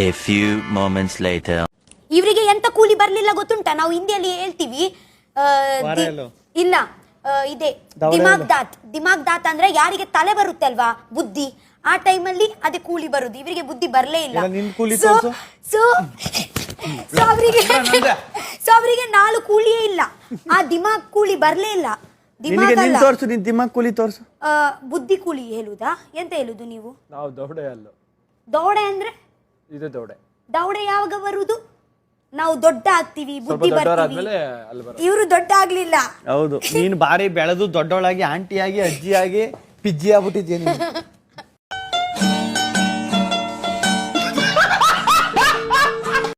A few moments later. ಇವರಿಗೆ ಎಂತ ಕೂಲಿ ಬರ್ಲಿಲ್ಲ ಗೊತ್ತುಂಟಾ? ನಾವು ಹಿಂದಿಯಲ್ಲಿ ಹೇಳ್ತೀವಿ ಆ, ದಿ- ಇಲ್ಲ ಆ, ಇದೆ. ದಿಮಾಗ್ ದಾತ್. ದಿಮಾಗ್ ದಾತ್ ಅಂದ್ರೆ ಯಾರಿಗೆ ತಲೆ ಬರುತ್ತೆ ಅಲ್ವಾ? ಬುದ್ಧಿ. ಆ ಟೈಮಲ್ಲಿ ಅದೇ ಕೂಲಿ ಬರುದು. ಇವರಿಗೆ ಬುದ್ಧಿ ಬರ್ಲೇ ಇಲ್ಲ. ಎಲ್ಲ ನಿನ್ ಕೂಲಿ ಸೊ ಅವರಿಗೆ ನಾಲ್ಕು ಕೂಲಿಯೇ ಇಲ್ಲ. ಆ ದಿಮಾಗ್ ಕೂಲಿ ಬರ್ಲೇ ಇಲ್ಲ. ನಿನಗೆ ನಿನ್ ಅಲ್ಲ ತೋರ್ಸು ನಿನ್ ದಿಮಾಗ್ ಕೂಲಿ ತೋರ್ಸು. ಆ, ಬುದ್ಧಿ ಕೂಲಿ ಹೇಳುದಾ? ಎಂತ ಹೇಳುದು ನೀವು? ನಾವು ದೌಡೆ ಅಲ್ಲ. ದೌಡೆ ಅಂದ್ರೆ? ಇದು ದೌಡೆ. ದೌಡೆ ಯಾವಾಗ ಬರುದು? ನಾವು ದೊಡ್ಡ ಆಗ್ತೀವಿ ಬುದ್ಧಿ ಬರ್ತೀವಿ. ದೊಡ್ಡವರಾದ್ಮೇಲೆ ಅಲ್ಲಿ ಬರೋದು. ಇವರು ದೊಡ್ಡ ಆಗ್ಲಿಲ್ಲ. ಹೌದು. ನೀನ್ ಬಾರಿ ಬೆಳೆದು ದೊಡ್ಡವಳಾಗಿ ಆಂಟಿಯಾಗಿ ಅಜ್ಜಿಯಾಗಿ ಪಿಜ್ಜಿ ಆಗ್ಬಿಟ್ಟಿದ್ಯ ನೀನು?